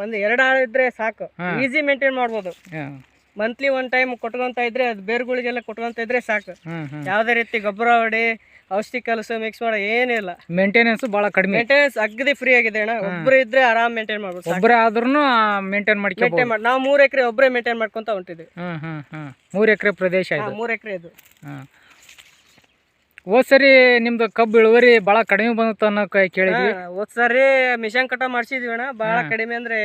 ಒಂದ್ ಎರಡು ಆಳು ಇದ್ರೆ ಸಾಕು. ಈಸಿ ಮೇಂಟೈನ್ ಮಾಡ್ಬೋದು. ಮಂತ್ಲಿ ಒನ್ ಟೈಮ್ ಕೊಟ್ಕೊಂತ ಇದ್ರೆ ಅದು ಬೇರುಗಳಿಗೆಲ್ಲ ಕೊಟ್ಕೊಂತ ಇದ್ರೆ ಸಾಕು. ಹ್ಞೂ ರೀತಿ ಗೊಬ್ಬರ ಹೊಡಿ ಔಷಧಿ ಕಲಸು ಮಿಕ್ಸ್ ಮಾಡೋ ಏನಿಲ್ಲ ಮೇಂಟೆನೆನ್ಸ್ ಬಹಳ ಕಡಿಮೆ. ಮೇಂಟೆನೆನ್ಸ್ ಅಗ್ದಿ ಫ್ರೀ ಆಗಿದೆ ಅಣ್ಣ. ಒಬ್ರು ಇದ್ರೆ ಆರಾಮ್ ಮೇಂಟೈನ್ ಮಾಡ್ಬೋದು. ಒಬ್ರೆ ಒಬ್ಬರೇ ಆದ್ರೂ ಮೇಂಟೈನ್ ಮಾಡಿ ಮೇಂಟೈನ್ ಮಾಡಿ ನಾವು ಮೂರ್ ಎಕರೆ ಒಬ್ಬರೇ ಮೇಂಟೈನ್ ಮಾಡ್ಕೊಂತ ಹೊಂಟಿದ್ವಿ. ಮೂರು ಎಕರೆ ಪ್ರದೇಶ ಮೂರ್ ಎಕರೆ ಇದು. ಹೋದ್ ಸರಿ ನಿಮ್ದು ಕಬ್ಬು ಇಳುವರಿ ಬಹಳ ಕಡಿಮೆ ಬಂದಿತ್ತು ಅನ್ನೋ ಕ- ಕೇಳಿದ್ವಿ. ಹೋದ್ ಸರಿ ಮಿಷನ್ ಕಟ ಮಾಡಿಸಿದ್ವಿ ಅಣ್ಣ. ಬಹಳ ಕಡಿಮೆ ಅಂದ್ರೆ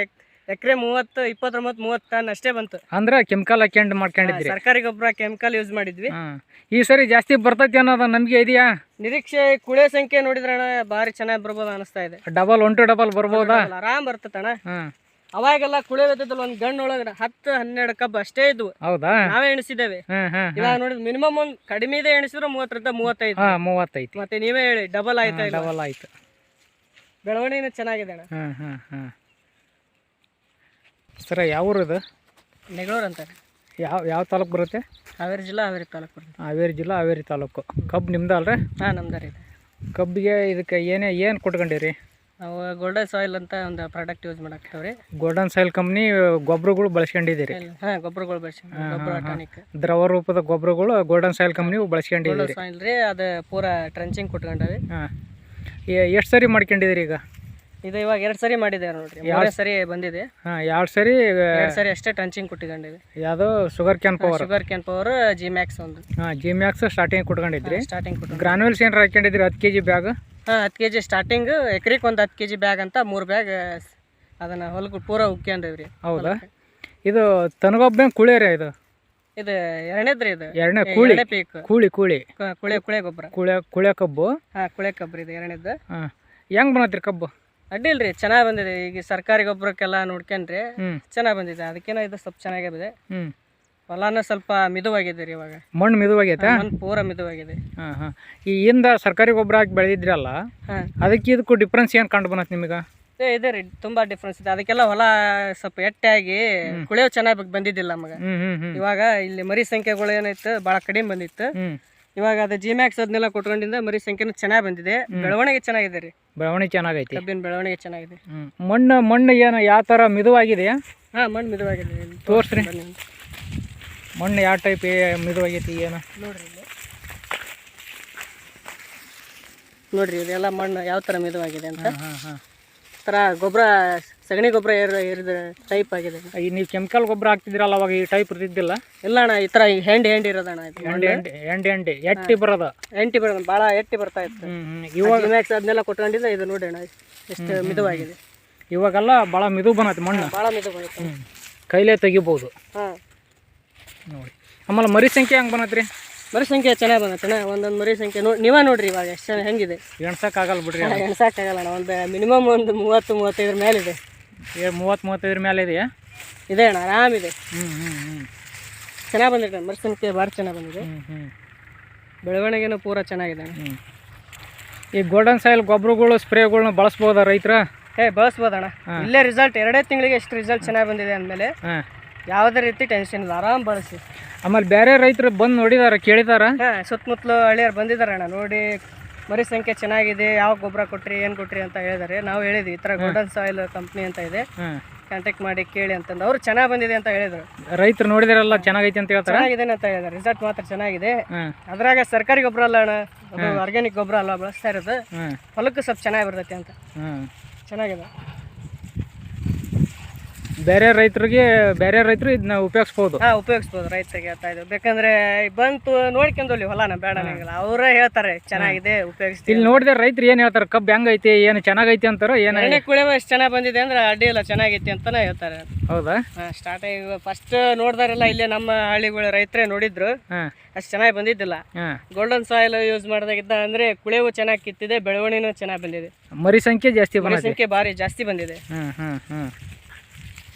ಎಕರೆ ಮೂವತ್ತು ಇಪ್ಪತ್ತೊಂಬತ್ತು ಮೂವತ್ತು ಟನ್ ಅಷ್ಟೇ ಬಂತು. ಅಂದ್ರೆ ಕೆಮಿಕಲ್ ಹಾಕ್ಯಂಡ್ ಮಾಡ್ಕೊಂಡಿದ್ರಿ. ಸರ್ಕಾರಿ ಗೊಬ್ಬರ ಕೆಮಿಕಲ್ ಯೂಸ್ ಮಾಡಿದ್ವಿ. ಹಾಂ ಈ ಸರಿ ಜಾಸ್ತಿ ಬರ್ತೈತಿ ಅನ್ನೋದು ನಮ್ಗೆ ಇದೆಯಾ ನಿರೀಕ್ಷೆ ಕುಳೆ ಸಂಖ್ಯೆ ನೋಡಿದ್ರಣ ಬಾರಿ ಚೆನ್ನಾಗಿ ಬರ್ಬೋದು ಅನಿಸ್ತಾ ಇದೆ. ಡಬಲ್ ಒನ್ ಟು ಡಬಲ್ ಬರ್ಬೋದಾ? ಆರಾಮ್ ಬರ್ತತಣ ಹಾಂ. ಅವಾಗೆಲ್ಲ ಕುಳೆ ಬಿದ್ದಲ್ಲ ಒಂದ್ ಗಣ್ಣು ಒಳಗ ಹತ್ತು ಹನ್ನೆರಡು ಕಬ್ ಅಷ್ಟೇ ಇದ್ವು. ಹೌದಾ? ನಾವೇ ಎಣಿಸಿದ್ದೇವೆ. ಹಾಂ ಹಾಂ ಇವಾಗ ನೋಡಿದ್ ಮಿನಿಮಮ್ ಒಂದ್ ಕಡಿಮೆ ಇದೆ ಎಣಿಸಿದ್ರೆ ಮೂವತ್ತರಿಂದ ಮೂವತ್ತೈದು. ಮೂವತ್ತೈದು. ಮೂವತ್ತೈತಿ ಮತ್ತೆ ನೀವೇ ಹೇಳಿ ಡಬಲ್ ಆಯ್ತಾ ಡಬಲ್ ಆಯ್ತು. ಬೆಳವಣಿಗೆ ಚೆನ್ನಾಗಿದೆ ಅಣ್ಣ. ಹಾಂ ಹಾಂ ಹಾಂ. ಸರ ಯಾವ ಊರು ಇದು? ನೆಗಳೂರು ಅಂತ ಯಾವ ಯಾವ ತಾಲೂಕು ಬರುತ್ತೆ? ಹಾವೇರಿ ಜಿಲ್ಲಾ ಹಾವೇರಿ ತಾಲೂಕು ಬರುತ್ತೆ. ಹಾವೇರಿ ಜಿಲ್ಲಾ ಹಾವೇರಿ ತಾಲೂಕು. ಕಬ್ಬು ನಿಮ್ದು ಅಲ್ರಿ? ಹಾ ನಮ್ದಾರ ಇದೆ. ಕಬ್ಬಿಗೆ ಇದಕ್ಕೆ ಏನೇ ಏನು ಕೊಟ್ಕೊಂಡಿರಿ? ನಾವು ಗೋಲ್ಡನ್ ಸಾಯಿಲ್ ಅಂತ ಒಂದು ಪ್ರಾಡಕ್ಟ್ ಯೂಸ್ ಮಾಡಾಕ್ತೇವ್ರಿ ಗೋಲ್ಡನ್ ಸಾಯಿಲ್ ಕಂಪ್ನಿ ಗೊಬ್ಬರಗಳು ಬಳಸ್ಕೊಂಡಿದ್ದೀರಿ. ಹಾಂ ಗೊಬ್ಬರಗಳು ಬಳಸಿ ಗೊಬ್ಬರ ಟಾನಿಕ್ ದ್ರವ ರೂಪದ ಗೊಬ್ಬರಗಳು ಗೋಲ್ಡನ್ ಸಾಯಿಲ್ ಕಂಪ್ನಿ ಬಳಸ್ಕೊಂಡಿದ್ದೀರಿ. ಸಾಯಿಲ್ ರೀ ಅದು ಪೂರಾ ಟ್ರೆಂಚಿಂಗ್ ಕೊಟ್ಕೊಂಡವಿ. ಹಾಂ. ಎಷ್ಟು ಸರಿ ಮಾಡ್ಕೊಂಡಿದ್ದೀರಿ ಈಗ? ಇದು ಇವಾಗ ಎರಡು ಸರಿ ಮಾಡಿದೆ ನೋಡ್ರಿ ಎರಡು ಸರಿ ಬಂದಿದೆ. ಹಾಂ ಎರಡು ಸರಿ ಎರಡು ಸರಿ ಅಷ್ಟೇ ಟ್ರಂಚಿಂಗ್ ಕೊಟ್ಕೊಂಡಿದೆ ಯಾವುದು sugar cane power sugar cane power G Max ಒಂದು. ಹಾಂ ಜಿ ಮ್ಯಾಕ್ಸ್ ಸ್ಟಾರ್ಟಿಂಗ್ ಕೊಟ್ಕೊಂಡಿದ್ರಿ ಸ್ಟಾರ್ಟಿಂಗ್ ಕೊಟ್ಟು ಗ್ರಾನ್ಯೂಲ್ಸ್ ಏನಾರು ಹಾಕೊಂಡಿದ್ರಿ ಹತ್ತು ಕೆ ಜಿ ಬ್ಯಾಗ್? ಹಾಂ ಹತ್ತು ಕೆ ಜಿ ಸ್ಟಾರ್ಟಿಂಗ್ ಎಕ್ರೆಗೆ ಒಂದು ಹತ್ತು ಕೆ ಜಿ ಬ್ಯಾಗ್ ಅಂತ ಮೂರು ಬ್ಯಾಗ್ ಅದನ್ನು ಹೊಲಕ್ಕೆ ಪೂರ ಉಕ್ಕೊಂಡೇವ್ರಿ ಹೌದಾ? ಇದು ತನಗೊಬ್ಬ ರೀ ಇದು? ಇದು ಎರಡನೇದ್ರಿ ಇದು. ಎರಡನೇ ಕೂಳಿ. ಪೀಕ್ ಕೂಳಿ ಕೂಳಿ. ಕುಳೆ ಕುಳೆ ಗೊಬ್ಬರ. ಕುಳೆ ಕುಳೆ ಕಬ್ಬು? ಹಾಂ ಕುಳೆ ಕಬ್ಬರಿ ಇದು ಎರಡನೇದ್ದು. ಹಾಂ. ಹೆಂಗೆ ಬಂದತ್ರಿ ಕಬ್ಬು? ಅಡ್ಡಿಲ್ರಿ ಚೆನ್ನಾಗಿ ಬಂದಿದೆ. ಈಗ ಸರ್ಕಾರಿ ಗೊಬ್ಬರಕ್ಕೆಲ್ಲ ನೋಡ್ಕೊಂಡ್ರಿ ಹ್ಞೂ ಚೆನ್ನಾಗಿ ಬಂದಿದೆ. ಅದಕ್ಕೇನೋ ಇದು ಸ್ವಲ್ಪ ಚೆನ್ನಾಗೇ ಹ್ಞೂ ಹೊಲನೂ ಸ್ವಲ್ಪ ಮಿದುವಾಗಿದೆ ರೀ ಇವಾಗ. ಮಣ್ಣು ಮಿದುವಾಗೈತೆ? ಮಣ್ಣು ಪೂರ ಮಿದುವಾಗಿದೆ. ಹಾಂ ಹಾಂ. ಈ ಹಿಂದ ಸರ್ಕಾರಿ ಗೊಬ್ಬರ ಹಾಕಿ ಬೆಳೆದಿದ್ರಲ್ಲ ಹಾಂ. ಅದಕ್ಕೆ ಇದಕ್ಕೂ ಡಿಫ್ರೆನ್ಸ್ ಏನು ಕಂಡು ಬಂದತ್ ನಿಮಗೆ? ಇದೆ ರೀ ತುಂಬಾ ಡಿಫ್ರೆನ್ಸ್ ಇದೆ. ಅದಕ್ಕೆಲ್ಲ ಹೊಲ ಸ್ವಲ್ಪ ಎಟ್ಟಾಗಿ ಕುಳಿಯೋ ಚೆನ್ನಾಗಿ ಬಂದಿದ್ದಿಲ್ಲ ನಮಗೆ. ಹ್ಞೂ ಹ್ಞೂ ಹ್ಞೂ ಇವಾಗ ಇಲ್ಲಿ ಮರಿ ಸಂಖ್ಯೆಗಳು ಏನಾಯ್ತು ಭಾಳ ಕಡಿಮೆ ಬಂದಿತ್ತು. ಹ್ಞೂ ಇವಾಗ ಅದು ಜಿ ಮ್ಯಾಕ್ಸ್ ಅದನ್ನೆಲ್ಲ ಕೊಟ್ಕೊಂಡಿಂದ ಮರಿ ಸಂಖ್ಯೆನೂ ಚೆನ್ನಾಗಿ ಬಂದಿದೆ. ಬೆಳವಣಿಗೆ ಚೆನ್ನಾಗಿದೆ ರೀ. ಬೆಳವಣಿಗೆ ಚೆನ್ನಾಗೈತೆ. ಕಬ್ಬಿನ ಬೆಳವಣಿಗೆ ಚೆನ್ನಾಗಿದೆ. ಹ್ಞೂ ಮಣ್ಣು ಮಣ್ಣು ಏನು ಯಾವ ಥರ ಮಿದುವಾಗಿದೆಯಾ ಹಾಂ ಮಣ್ಣು ಮಿದುವಾಗಿದೆ. ಇಲ್ಲಿ. ತೋರಿಸ್ರಿ. ಬನ್ನಿ. ಮಣ್ಣು ಯಾವ ಟೈಪ್ ಮಿದುವಾಗೈತಿ ಏನು? ನೋಡ್ರಿ ಇಲ್ಲಿ. ನೋಡ್ರಿ ಇದೆಲ್ಲ ಮಣ್ಣು ಯಾವ ಥರ ಮಿದುವಾಗಿದೆ ಅಂತ. ಹಾಂ ಹಾಂ ಥರ ಗೊಬ್ಬರ ಸಗಣಿ ಗೊಬ್ಬರ ಏರ್ ಇರಿದ ಟೈಪ್ ಆಗಿದೆ ಈ ನೀವು ಕೆಮಿಕಲ್ ಗೊಬ್ಬರ ಹಾಕ್ತಿದ್ರಲ್ಲ ಅವಾಗ ಈ ಟೈಪ್ ಇರ್ತಿದ್ದಿಲ್ಲ ಇಲ್ಲ ಅಣ್ಣ ಈ ಥರ ಹೆಂಡಿ ಹೆಂಡಿ ಇರೋದಣ್ಣ ಇದು ಹೆಂಡ್ ಹೆಂಡ್ ಹೆಂಡ್ ಎಂಡಿ ಎಟ್ಟಿ ಬರೋದು? ಎಂಟಿ ಬರೋದು ಭಾಳ ಎಟ್ಟಿ ಬರ್ತಾ ಇತ್ತು. ಇವಾಗ ಮ್ಯಾಕ್ಸ್ ಅದನ್ನೆಲ್ಲ ಕೊಟ್ಕೊಂಡಿದ್ದ ಇದು ನೋಡಿ ಅಣ್ಣ ಎಷ್ಟು ಮಿದುವಾಗಿದೆ. ಇವಾಗೆಲ್ಲ ಭಾಳ ಮಿದು ಬಂದೈತಿ ಮಣ್ಣು. ಭಾಳ ಮಿದು ಬಂದಿತ್ತು ಹ್ಞೂ ಕೈಲೇ ತೆಗಿಬೋದು. ಹಾಂ. ನೋಡಿ. ಆಮೇಲೆ ಮರಿ ಸಂಖ್ಯೆ ಹೆಂಗೆ ಬಂದತ್ರಿ? ಮರಿ ಸಂಖ್ಯೆ ಚೆನ್ನಾಗಿ ಬಂದತ್ತಣ್ಣ ಒಂದೊಂದು ಮರಿ ಸಂಖ್ಯೆ ನೋಡಿ ನೀವೇ ನೋಡ್ರಿ ಇವಾಗ ಎಷ್ಟು ಚೆನ್ನಾಗಿ ಹೆಂಗಿದೆ? ಎಣ್ಸಕ್ಕಾಗಲ್ಲ ಬಿಡ್ರಿ ಎಣ್ಸಾಕಾಗಲ್ಲ ಅಣ್ಣ. ಒಂದು ಮಿನಿಮಮ್ ಒಂದು ಮೂವತ್ತು ಮೂವತ್ತೈದರ ಇದೆ. ಏ ಮೂವತ್ತು ಮೂವತ್ತೈದ್ರ ಮೇಲೆ ಇದೆಯಾ? ಇದೆ ಅಣ್ಣ ಆರಾಮಿದೆ ಹ್ಞೂ ಹ್ಞೂ ಹ್ಞೂ ಚೆನ್ನಾಗಿ ಬಂದಿದೆ ಮರಿ ಸಂಖ್ಯೆ ಭಾರಿ ಚೆನ್ನಾಗಿ ಬಂದಿದೆ. ಹ್ಞೂ ಬೆಳವಣಿಗೆನೂ ಪೂರ ಚೆನ್ನಾಗಿದೆ ಅಣ್ಣ. ಹ್ಞೂ ಈ ಗೋಲ್ಡನ್ ಸಾಯಿಲ್ ಗೊಬ್ಬರಗಳು ಸ್ಪ್ರೇಗಳನ್ನ ಬಳಸ್ಬೋದಾ ರೈತರ? ಏ ಬಳಸ್ಬೋದಣ್ಣ. ಇಲ್ಲೇ ರಿಸಲ್ಟ್ ಎರಡೇ ತಿಂಗಳಿಗೆ ಎಷ್ಟು ರಿಸಲ್ಟ್ ಚೆನ್ನಾಗಿ ಬಂದಿದೆ ಅಂದಮೇಲೆ ಯಾವುದೇ ರೀತಿ ಟೆನ್ಷನ್ ಇಲ್ಲ ಆರಾಮ್ ಬಳಸಿ ಆಮೇಲೆ ಬೇರೆ ರೈತರು ಬಂದು ನೋಡಿದಾರ ಕೇಳಿದಾರ? ಹಾಂ ಸುತ್ತಮುತ್ತಲು ಹಳ್ಳಿಯರು ಬಂದಿದ್ದಾರೆ ಅಣ್ಣ ನೋಡಿ ಮರಿ ಸಂಖ್ಯೆ ಚೆನ್ನಾಗಿದೆ ಯಾವ ಗೊಬ್ಬರ ಕೊಟ್ರಿ ಏನು ಕೊಟ್ರಿ ಅಂತ ಹೇಳಿದಾರೆ. ನಾವು ಹೇಳಿದ್ವಿ ಈ ಥರ ಗೋಲ್ಡನ್ ಸಾಯಿಲ್ ಕಂಪ್ನಿ ಅಂತ ಇದೆ. ಕಾಂಟ್ಯಾಕ್ಟ್ ಮಾಡಿ ಕೇಳಿ ಅಂತಂದು ಅವ್ರು ಚೆನ್ನಾಗಿ ಬಂದಿದೆ ಅಂತ ಹೇಳಿದ್ರು. ರೈತರು ನೋಡಿದಾರಲ್ಲ ಚೆನ್ನಾಗೈತೆ ಅಂತ ಹೇಳ್ತಾರೆ? ಚೆನ್ನಾಗಿದೆ ಅಂತ ಹೇಳಿದ್ದಾರೆ ರಿಸಲ್ಟ್ ಮಾತ್ರ ಚೆನ್ನಾಗಿದೆ. ಅದ್ರಾಗ ಸರ್ಕಾರಿ ಗೊಬ್ಬರ ಅಲ್ಲ ಅಣ್ಣ ಅದು ಆರ್ಗ್ಯಾನಿಕ್ ಗೊಬ್ಬರ ಅಲ್ಲ ಬಳಸ್ತಾ ಇರೋದು. ಹೊಲಕ್ಕೆ ಸ್ವಲ್ಪ ಚೆನ್ನಾಗಿ ಬರ್ತೈತೆ ಅಂತ. ಚೆನ್ನಾಗಿದೆ. ಬೇರೆ ರೈತರಿಗೆ ಬೇರೆ ರೈತರು ಇದನ್ನ ಉಪಯೋಗಿಸ್ಬೋದು. ಹಾ ಉಪಯೋಗಿಸ್ಬೋದು ರೈತರಿಗೆ ಹೇಳ್ತಾ ಇದ್ದೀವಿ ಬೇಕಂದ್ರೆ ಬಂತು ನೋಡ್ಕೊಂಡೋಲಿ ಹೊಲನ ಬೇಡ ಅವರೇ ಹೇಳ್ತಾರೆ ಚೆನ್ನಾಗಿದೆ ಉಪಯೋಗಿಸ್ತೀವಿ ಇಲ್ಲಿ ನೋಡಿದ್ರೆ ರೈತರು ಏನು ಹೇಳ್ತಾರೆ? ಕಬ್ಬು ಹೆಂಗೈತಿ ಏನು ಚೆನ್ನಾಗೈತಿ ಅಂತಾರೋ ಏನು ಎಣ್ಣೆ ಕುಳಿವ ಎಷ್ಟು ಚೆನ್ನಾಗಿ ಬಂದಿದೆ ಅಂದ್ರೆ ಅಡ್ಡಿ ಇಲ್ಲ ಚೆನ್ನಾಗೈತಿ ಅಂತಾನೆ ಹೇಳ್ತಾರೆ. ಹೌದಾ? ಸ್ಟಾರ್ಟಿಂಗ್ ಫಸ್ಟ್ ನೋಡ್ದಾರೆಲ್ಲ ಇಲ್ಲೇ ನಮ್ಮ ಹಳ್ಳಿಗಳ ರೈತರೇ ನೋಡಿದ್ರು. ಅಷ್ಟು ಚೆನ್ನಾಗಿ ಬಂದಿದ್ದಿಲ್ಲ. ಗೋಲ್ಡನ್ ಸಾಯಿಲ್ ಯೂಸ್ ಮಾಡಿದಾಗಿದ್ದ ಅಂದ್ರೆ ಕುಳೆವು ಚೆನ್ನಾಗಿ ಕಿತ್ತಿದೆ ಬೆಳವಣಿಗೆ ಚೆನ್ನಾಗಿ ಬಂದಿದೆ. ಮರಿ ಸಂಖ್ಯೆ ಜಾಸ್ತಿ ಮರಿ ಸಂಖ್ಯೆ ಭಾರಿ ಜಾಸ್ತಿ ಬಂದಿದೆ. ಹ್ಞೂ ಹ್ಞೂ ಹ್ಞೂ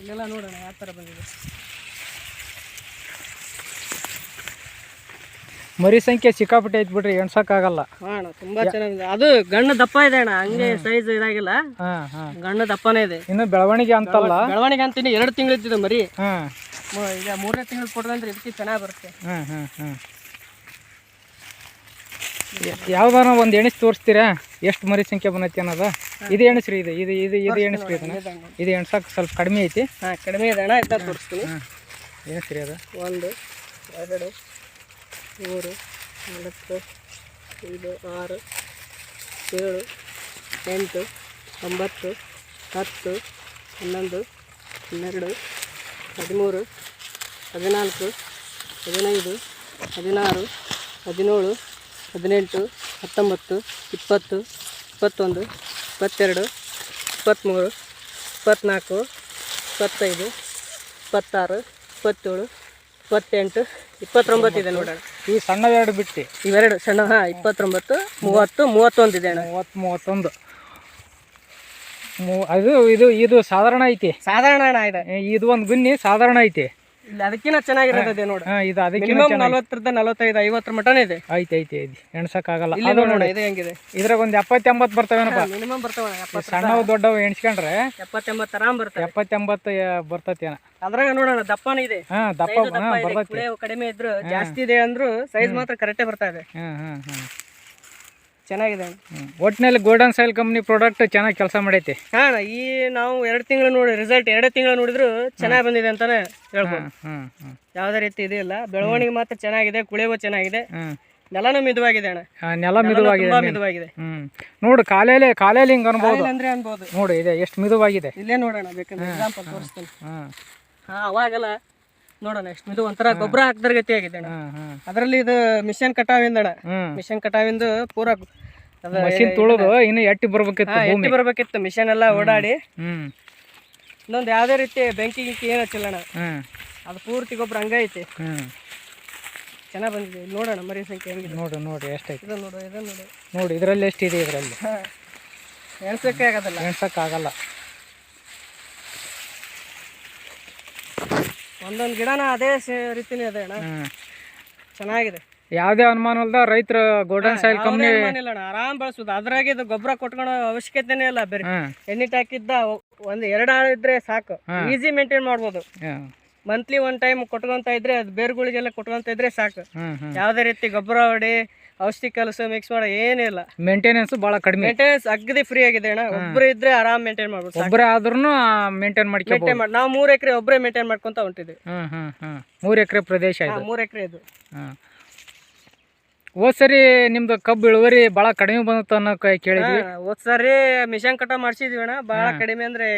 ಇಲ್ಲೆಲ್ಲ ನೋಡೋಣ ಯಾವ ಥರ ಬಂದಿದೆ. ಮರಿ ಸಂಖ್ಯೆ ಸಿಕ್ಕಾಪಟ್ಟೆ ಐತ್ ಬಿಡ್ರಿ ಎಣ್ಸಕ್ಕಾಗಲ್ಲ. ಆಗಲ್ಲ ತುಂಬಾ ಚೆನ್ನಾಗಿದೆ. ಅದು ಗಣ್ಣು ದಪ್ಪ ಇದೆ ಅಣ್ಣ ಹಂಗೆ ಸೈಜ್ ಇದಾಗಿಲ್ಲ. ಗಣ್ಣ ದಪ್ಪನೇ ಇದೆ. ಇನ್ನು ಬೆಳವಣಿಗೆ ಅಂತಲ್ಲ? ಬೆಳವಣಿಗೆ ಅಂತೀನಿ ಎರಡು ತಿಂಗಳಿದ್ದು ಮರಿ. ಹ್ಮ್ ಈಗ ಮೂರನೇ ತಿಂಗಳು ಕೊಡ್ದಂದ್ರೆ ಇದಕ್ಕೆ ಚೆನ್ನಾಗಿ ಬರುತ್ತೆ. ಹ್ಞೂ ಹ್ಞೂ ಹ್ಞೂ ಯಾವ್ದಾರ ಒಂದು ಎಣಿಸ್ ತೋರಿಸ್ತೀರಾ? ಎಷ್ಟು ಮರಿ ಸಂಖ್ಯೆ ಬಂದೈತಿ ಅನ್ನೋದ? ಇದು ಎಣಿಸ್ರಿ ಇದು ಇದು ಇದು ಇದು ಎಣಿಸ್ರಿ ಇದನ್ನ. ಇದು ಎಣ್ಸಕ್ಕೆ ಸ್ವಲ್ಪ ಕಡಿಮೆ ಐತಿ. ಹಾಂ ಕಡಿಮೆ ಇದೆ ಅಣ್ಣ ಇದನ್ನ ತೋರಿಸ್ತೀನಿ. ಹಾಂ. ಎಣಸ್ರಿ ಅದು. ಒಂದು ಎರಡು ಮೂರು ನಾಲ್ಕು ಐದು ಆರು ಏಳು ಎಂಟು ಒಂಬತ್ತು ಹತ್ತು ಹನ್ನೊಂದು ಹನ್ನೆರಡು ಹದಿಮೂರು ಹದಿನಾಲ್ಕು ಹದಿನೈದು ಹದಿನಾರು ಹದಿನೇಳು ಹದಿನೆಂಟು ಹತ್ತೊಂಬತ್ತು ಇಪ್ಪತ್ತು ಇಪ್ಪತ್ತೊಂದು ಇಪ್ಪತ್ತೆರಡು ಇಪ್ಪತ್ತ್ಮೂರು ಇಪ್ಪತ್ತ್ನಾಲ್ಕು ಇಪ್ಪತ್ತೈದು ಇಪ್ಪತ್ತಾರು ಇಪ್ಪತ್ತೇಳು ಇಪ್ಪತ್ತೆಂಟು ಇಪ್ಪತ್ತೊಂಬತ್ತು ಇದೆ ನೋಡೋಣ. ಈ ಸಣ್ಣವೆರಡು ಬಿಟ್ಟು. ಇವೆರಡು ಸಣ್ಣ ಹಾಂ ಇಪ್ಪತ್ತೊಂಬತ್ತು ಮೂವತ್ತು ಮೂವತ್ತೊಂದು ಇದೆ ಅಣ್ಣ. ಮೂವತ್ತು ಮೂವತ್ತೊಂದು. ಮೂ ಅದು ಇದು ಇದು ಸಾಧಾರಣ ಐತಿ. ಸಾಧಾರಣ ಅಣ್ಣ ಇದೆ. ಇದು ಒಂದು ಗುನ್ನಿ ಸಾಧಾರಣ ಐತಿ. ಇಲ್ಲಿ ಅದಕ್ಕಿಂತ ಚೆನ್ನಾಗಿರೋದೇ ನೋಡು. ಹಾಂ ಇದು ಅದಕ್ಕೆ ಮಿನಿಮಮ್ ನಲ್ವತ್ತರಿಂದ ನಲವತ್ತೈದು ಐವತ್ತರ ಮಟನ್ ಇದೆ. ಐತಿ ಐತಿ ಐತಿ ಎಣ್ಸಕ್ಕಾಗಲ್ಲ ಇಲ್ಲಿ ಅದು ನೋಡೋಣ ನೋಡಿ. ಇದು ಹೆಂಗಿದೆ? ಇದ್ರಾಗ ಒಂದು ಎಪ್ಪತ್ತೆಂಬತ್ತು ಬರ್ತವೇನಪ್ಪ ಮಿನಿಮಮ್ ಬರ್ತಾವ ಎಪ್ಪತ್ತು ಸಣ್ಣವು ದೊಡ್ಡವು ಎಣ್ಸ್ಕೊಂಡ್ರೆ ಎಪ್ಪತ್ತೆಂಬತ್ತು ಆರಾಮ್ ಬರ್ತವೆ. ಎಪ್ಪತ್ತೆಂಬತ್ತು ಬರ್ತೈತಿ ಅದ್ರಾಗ ನೋಡೋಣ ದಪ್ಪನ ಇದೆ. ಹಾ ದಪ್ಪ Size ದಪ್ಪ ಹಾಂ ಇದೆ, ಬರ್ತೈತಿ. ಕುಳೆ ಕಡಿಮೆ ಇದ್ರು ಜಾಸ್ತಿ ಇದೆ ಅಂದ್ರು ಸೈಜ್ ಮಾತ್ರ ಕರೆಕ್ಟೇ ಬರ್ತಾ ಇದೆ. ಹಾ ಹಾ ಹಾಂ. ಚೆನ್ನಾಗಿದೆ. ಒಟ್ಟಿನಲ್ಲಿ ಗೋಲ್ಡನ್ ಸಾಯಿಲ್ ಕಂಪ್ನಿ ಪ್ರಾಡಕ್ಟ್ ಚೆನ್ನಾಗಿ ಕೆಲಸ ಮಾಡೈತಿ. ಹಾಂ ಈ ನಾವು ಎರಡು ತಿಂಗಳು ನೋಡಿ ರಿಸಲ್ಟ್ ಎರಡು ತಿಂಗಳು ನೋಡಿದ್ರು ಚೆನ್ನಾಗಿ ಬಂದಿದೆ ಅಂತಾನೆ ಹೇಳ್ಬೋದು. ಯಾವುದೇ ರೀತಿ ಇದಿಲ್ಲ ಬೆಳವಣಿಗೆ ಮಾತ್ರ ಚೆನ್ನಾಗಿದೆ ಕುಳೆವು ಚೆನ್ನಾಗಿದೆ. ನೆಲನೂ ಮಿದುವಾಗಿದೆ ಅಣ್ಣ. ನೆಲ ಮಿದುವಾಗಿದೆ ಮಿದುವಾಗಿದೆ. ನೋಡು ಕಾಲೇಲೆ ಕಾಲೇಲಿ ಹಿಂಗೆ ಅನ್ಬೋದು. ಅಂದ್ರೆ ಅನ್ಬೋದು. ನೋಡು ಇದೆ ಎಷ್ಟು ಮಿದುವಾಗಿದೆ. ಇಲ್ಲೇ ನೋಡೋಣ ಬೇಕಂದ್ರೆ ಎಕ್ಸಾಂಪಲ್ ತೋರಿಸ್ತೀನಿ. ಹಾ ಅವಾಗೆಲ್ಲ. ನೋಡೋಣ ಎಷ್ಟು ಇದು ಒಂಥರ ಗೊಬ್ಬರ ಹಾಕ್ದರ ಗತಿ ಆಗಿದೆ ಅಣ್ಣ. ಅದರಲ್ಲಿ ಇದು ಮಿಷನ್ ಕಟಾವಿಂದ ಅಣ್ಣ. ಮಿಷನ್ ಕಟಾವಿಂದ ಪೂರ ಮಷಿನ್ ತುಳಿದು ಇನ್ನು ಎಟ್ಟಿ ಬರ್ಬೇಕಿತ್ತು ಎಟ್ಟಿ ಬರ್ಬೇಕಿತ್ತು ಮಿಷನ್ ಎಲ್ಲ ಓಡಾಡಿ. ಇನ್ನೊಂದು ಯಾವುದೇ ರೀತಿ ಬೆಂಕಿ ಗಿಂಕಿ ಏನು ಹಚ್ಚಿಲ್ಲ ಅಣ್ಣ. ಹ್ಮ್. ಅದು ಪೂರ್ತಿ ಗೊಬ್ಬರ ಹಂಗೈತಿ ಚೆನ್ನಾಗಿ ಬಂದಿದೆ. ನೋಡೋಣ ಮರಿ ಸಂಖ್ಯೆ ಹೆಂಗಿದೆ. ನೋಡು ನೋಡಿ ಎಷ್ಟೈತಿ ಇದನ್ನ ನೋಡು ಇದನ್ನ ನೋಡು. ನೋಡಿ ಇದರಲ್ಲಿ ಎಷ್ಟಿದೆ ಇದರಲ್ಲಿ? ಎಣ್ಸಕ್ಕೆ ಆಗೋದಿಲ್ಲ. ಎಣ್ಸಕ್ಕಾಗಲ್ಲ ಒಂದೊಂದು ಗಿಡನ ಅದೇ ರೀತಿನೇ ಇದೆ ಅಣ್ಣ. ಚೆನ್ನಾಗಿದೆ. ಯಾವುದೇ ಅನುಮಾನ ಇಲ್ದ ರೈತರು ಗೋಲ್ಡನ್ ಸೈಲ್ ಕಂಪ್ನಿ ಆರಾಮ್ ಬಳಸುದು. ಅದ್ರಾಗ ಇದು ಗೊಬ್ಬರ ಕೊಟ್ಕೊಳೋ ಅವಶ್ಯಕತೆನೇ ಇಲ್ಲ. ಬೇರೆ ಎಣ್ಣೆ ಹಾಕಿದ್ದ ಒಂದ್ ಎರಡು ಆಳು ಇದ್ರೆ ಸಾಕು. ಈಸಿ ಮೇಂಟೈನ್ ಮಾಡ್ಬೋದು. ಮಂತ್ಲಿ ಒನ್ ಟೈಮ್ ಕೊಟ್ಕೊಂತ ಇದ್ರೆ ಅದು ಬೇರುಗಳಿಗೆಲ್ಲ ಕೊಟ್ಕೊಂತ ಇದ್ರೆ ಸಾಕು. ಯಾವ್ದೇ ರೀತಿ ಗೊಬ್ಬರ ಹೊಡಿ ಔಷಧಿ ಕೆಲಸ ಮಿಕ್ಸ್ ಮಾಡೋ ಏನಿಲ್ಲ ಮೇಂಟೆನೆನ್ಸ್ ಬಹಳ ಕಡಿಮೆ. ಮೇಂಟೆನೆನ್ಸ್ ಅಗದಿ ಫ್ರೀ ಆಗಿದೆ ಅಣ್ಣ. ಒಬ್ರು ಇದ್ರೆ ಆರಾಮ್ ಮೇಂಟೈನ್ ಮಾಡ್ಬೋದು ಒಬ್ಬರೇ ಆದ್ರೂ ಮೇಂಟೈನ್ ಮಾಡಿ ಮೇಂಟೈನ್ ಮಾಡಿ ನಾವು ಮೂರ್ ಎಕರೆ ಒಬ್ಬರೇ ಮೇಂಟೈನ್ ಮಾಡ್ಕೊಂತ ಹೊಂಟಿದ್ವಿ. ಮೂರು ಎಕರೆ ಪ್ರದೇಶ ಇದು. ಮೂರು ಎಕರೆ ಇದು. ಹೋದ್ ಸರಿ ನಿಮ್ದು ಕಬ್ಬು ಇಳುವರಿ ಬಹಳ ಕಡಿಮೆ ಬಂದಿತ್ತು ಅನ್ನೋ ಕೇಳಿದ್ವಿ. ಹೋದ್ ಸರಿ ಮಿಷನ್ ಕಟಾವ್ ಮಾಡಿಸಿದ್ವಿ ಅಣ್ಣ. ಬಹಳ ಕಡಿಮೆ ಅಂದ್ರೆ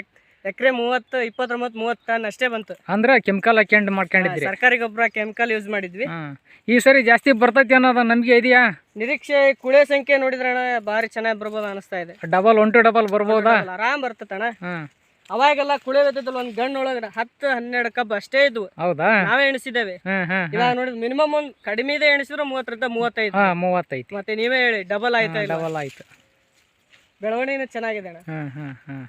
ಎಕರೆ ಮೂವತ್ತು ಇಪ್ಪತ್ತೊಂಬತ್ತು ಮೂವತ್ತು ಟನ್ ಅಷ್ಟೇ ಬಂತು. ಅಂದ್ರೆ ಕೆಮಿಕಲ್ ಹಾಕ್ಯಂಡ್ ಮಾಡ್ಕೊಂಡಿದ್ರಿ ಸರ್ಕಾರಿ ಗೊಬ್ಬರ ಕೆಮಿಕಲ್ ಯೂಸ್ ಮಾಡಿದ್ವಿ. ಹಾಂ. ಈ ಸರಿ ಜಾಸ್ತಿ ಬರ್ತೈತಿ ಅನ್ನೋದು ನಮ್ಗೆ ಇದೆಯಾ ನಿರೀಕ್ಷೆ ಕುಳೆ ಸಂಖ್ಯೆ ನೋಡಿದ್ರಣ ಭಾರಿ ಚೆನ್ನಾಗಿ ಬರ್ಬೋದು ಅನಿಸ್ತಾ ಇದೆ. ಡಬಲ್ ಒನ್ ಟು ಡಬಲ್ ಬರ್ಬೋದಾ? ಆರಾಮ್ ಬರ್ತತಣ್ಣ ಅಣ್ಣ. ಅವಾಗೆಲ್ಲ ಕುಳೆ ಗದ್ದದಲ್ಲಿ ಒಂದ್ ಗಣ್ಣ ಒಳಗ ಹತ್ತು ಹನ್ನೆರಡು ಕಬ್ ಅಷ್ಟೇ ಇದ್ವು. ಹೌದಾ? ನಾವೇ ಎಣಿಸಿದ್ದೇವೆ. ಹಾಂ ಹಾಂ ಇವಾಗ ನೋಡಿದ್ ಮಿನಿಮಮ್ ಒಂದ್ ಕಡಿಮೆ ಇದೆ ಎಣಿಸಿದ್ರೆ ಮೂವತ್ತರಿಂದ ಮೂವತ್ತೈದು. ಹಾ ಮೂವತ್ತೈತಿ ಮತ್ತೆ ನೀವೇ ಹೇಳಿ ಡಬಲ್ ಆಯ್ತಾ ಇಲ್ಲ ಡಬಲ್ ಆಯ್ತು. ಬೆಳವಣಿಗೆ ಚೆನ್ನಾಗಿದೆ ಅಣ್ಣ. ಹಾ ಹಾ ಹಾಂ.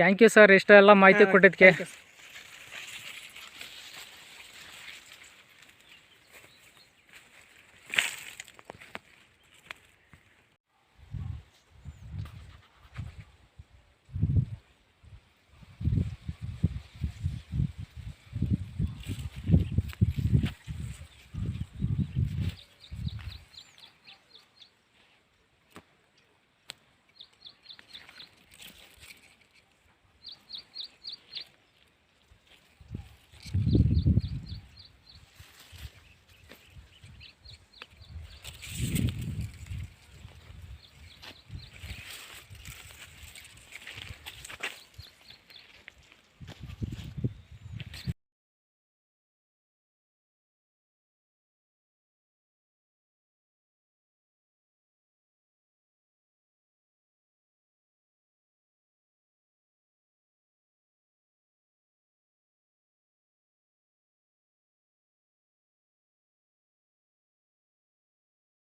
ಥ್ಯಾಂಕ್ ಯು ಸರ್ ಇಷ್ಟೆಲ್ಲ ಮಾಹಿತಿ ಕೊಟ್ಟಿದ್ದಕ್ಕೆ.